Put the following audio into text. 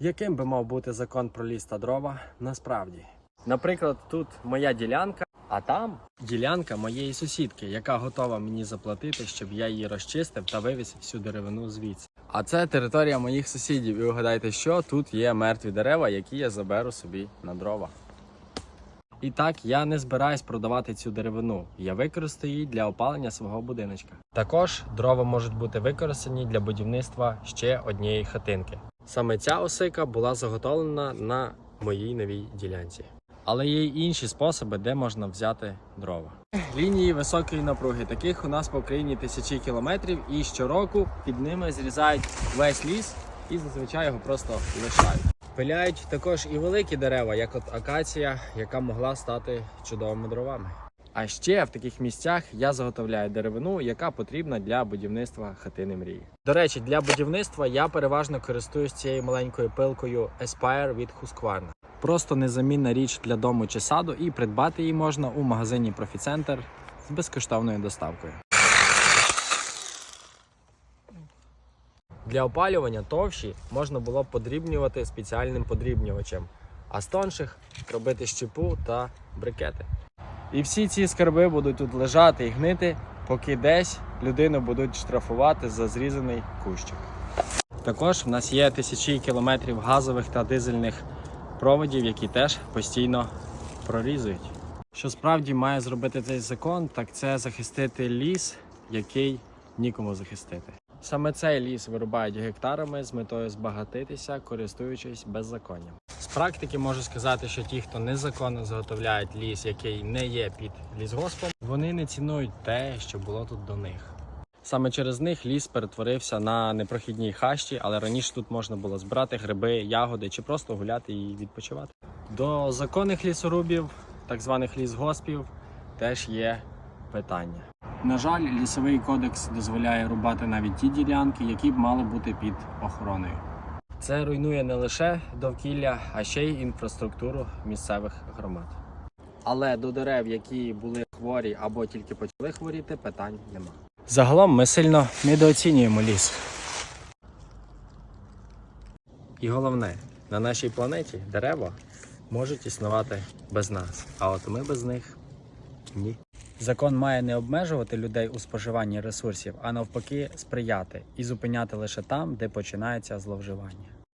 Яким би мав бути закон про ліс та дрова насправді? Наприклад, тут моя ділянка, а там ділянка моєї сусідки, яка готова мені заплатити, щоб я її розчистив та вивіз всю деревину звідси. А це територія моїх сусідів. І угадайте, що тут є мертві дерева, які я заберу собі на дрова. І так я не збираюсь продавати цю деревину. Я використаю її для опалення свого будиночка. Також дрова можуть бути використані для будівництва ще однієї хатинки. Саме ця осика була заготовлена на моїй новій ділянці. Але є й інші способи, де можна взяти дрова. Лінії високої напруги. Таких у нас по Україні тисячі кілометрів, і щороку під ними зрізають весь ліс і зазвичай його просто лишають. Пиляють також і великі дерева, як от акація, яка могла стати чудовими дровами. А ще в таких місцях я заготовляю деревину, яка потрібна для будівництва хатини мрії. До речі, для будівництва я переважно користуюсь цією маленькою пилкою Aspire від Husqvarna. Просто незамінна річ для дому чи саду, і придбати її можна у магазині Профіцентр з безкоштовною доставкою. Для опалювання товщі можна було подрібнювати спеціальним подрібнювачем, а з тонших робити щепу та брикети. І всі ці скарби будуть тут лежати і гнити, поки десь людину будуть штрафувати за зрізаний кущик. Також в нас є тисячі кілометрів газових та дизельних проводів, які теж постійно прорізують. Що справді має зробити цей закон, так це захистити ліс, який нікому захистити. Саме цей ліс вирубають гектарами з метою збагатитися, користуючись беззаконням. З практики можу сказати, що ті, хто незаконно заготовляють ліс, який не є під лісгоспом, вони не цінують те, що було тут до них. Саме через них ліс перетворився на непрохідній хащі, але раніше тут можна було збирати гриби, ягоди чи просто гуляти і відпочивати. До законних лісорубів, так званих лісгоспів, теж є питання. На жаль, лісовий кодекс дозволяє рубати навіть ті ділянки, які б мали бути під охороною. Це руйнує не лише довкілля, а ще й інфраструктуру місцевих громад. Але до дерев, які були хворі або тільки почали хворіти, питань нема. Загалом ми сильно недооцінюємо ліс. І головне, на нашій планеті дерева можуть існувати без нас, а от ми без них ні. Закон має не обмежувати людей у споживанні ресурсів, а навпаки, сприяти і зупиняти лише там, де починається зловживання.